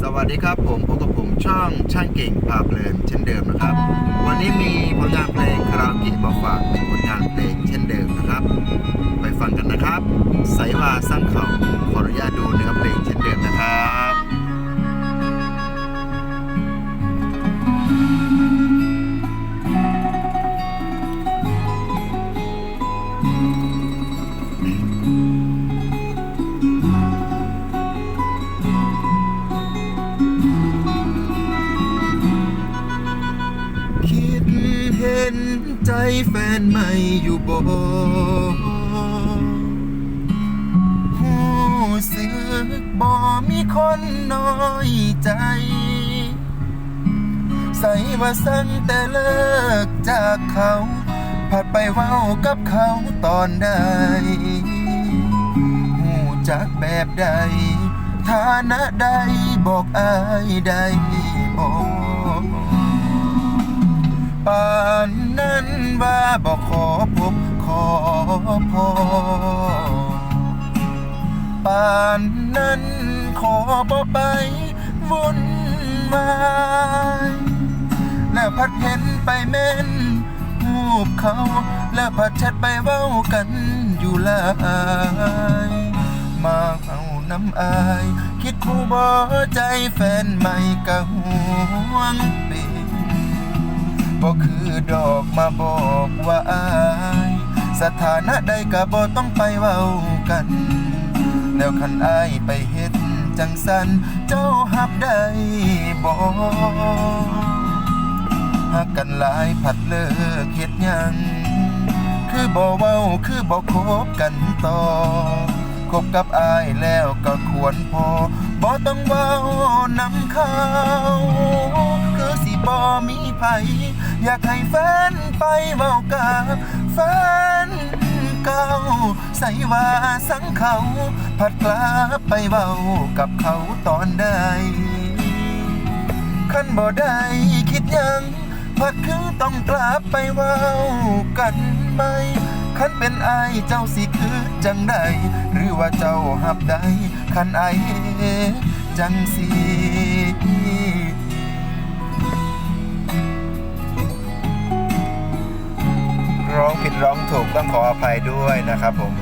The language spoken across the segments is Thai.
สวัสดีครับผมพบกับผมช่องช่างเก่งพาเพลินเช่นเดิมนะครับ วันนี้มีผลงานเพลงคาราโอเกะมาฝากเป็นผลงานเพลงเช่นเดิมนะครับ ไปฟังกันนะครับ สายว่าสร้างเขา เห็นใจแฟนใหม่อยู่บ่หูสึกบ่มีคนน้อยใจ ใส่ว่าสั่งแต่เลิกจากเขา ผัดไปเว้ากับเขาตอนใดหูจักแบบใด ฐานะใดบอกอายได้บอก ปานนั้นว่าบอกขอพบขอพอปานนั้นขอบอไปวุ่นวายแล้วพัดเห็นไปเม่นหูบเขา แล้วพัดแชทไปเว้ากันอยู่ลายมาเอาน้ำอาย คิดผู้บ่ใจแฟนใหม่กะห่วงเบ่คือดอกมาบอกว่าอาย สถานะใดก็บ่ต้องไปเว้ากัน แล้วคันอายไปเฮ็ดจังสันเจ้าหับได้บ่หักกันหลายผัดเลิกเฮ็ดหยังคือบ่เว้าคือบ่คบกันต่อคบกับอายแล้วก็ควรพอบ่ต้องเว้านำเขาคือสิบ่มีไผ อยากให้แฟนไปเว้ากับแฟนเก่าใส่ว่าสังเขาผัดกลับไปเว้ากับเขาตอนใดคันบ่ได้คิดยังพัดคือต้องกลับไปเว้ากันไหมคันเป็นอายเจ้าสิคือจังใดหรือว่าเจ้าหับได้คันอายจังสิ ร้องผิดร้องถูกต้องขออภัยด้วยนะครับผม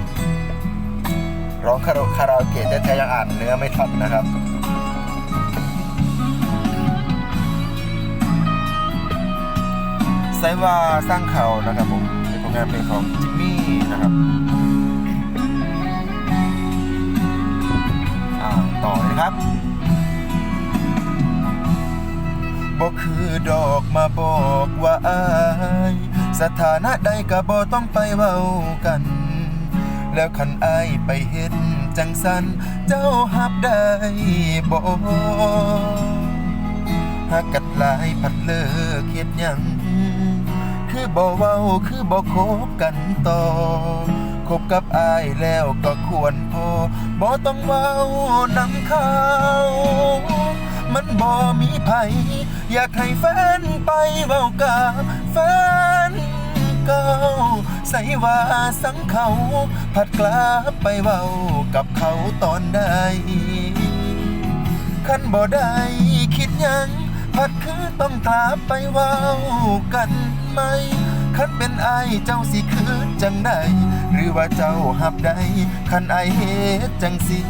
ร้องคาราคาราโอเกะแท้ๆยังอ่านเนื้อไม่ทันนะครับไซว่าสร้างเขานะครับผมเป็นผลงานเพลงของจิมมี่นะครับต่อเลยครับบอกคือดอกมาบอกว่าอาย สถานะใดก็บ่ต้องไปเว้ากัน แล้วคันอายไปเห็นจังสันเจ้าหับได้บ่หากกัดหลายพัดเลิกเฮ็ดหยังคือบ่เว้าคือบ่คบกันต่อคบกับอายแล้วก็ควรพอบ่ต้องเว้านำเขามันบ่มีไผอยากให้แฟนไปเว้ากับแฟน เก่าใส่ว่าสังเขา ผัดกลับไปเว้ากับเขาตอนใดคันบ่ได้คิดยังพัดคือต้องกลับไปเว้ากันไหมคันเป็นไอเจ้าสิคือจังใด หรือว่าเจ้าหับได้คันไอเฮ็ดจังสิ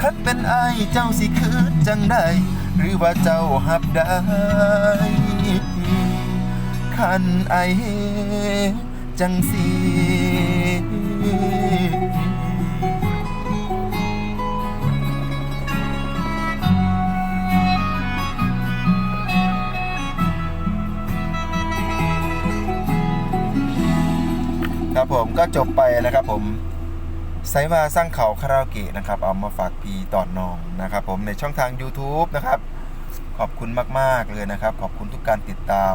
คันเป็นไอเจ้าสิคือจังใดหรือว่าเจ้าหับได้ คันไอจังสิครับผมก็จบไปนะครับผมไซว่าสร้างเขาคาราโอเกะนะครับ เอามาฝากพีตอนนองนะครับ ผมในช่องทาง YouTube นะครับ ขอบคุณมาก ๆ เลยนะครับ ขอบคุณทุกการติดตาม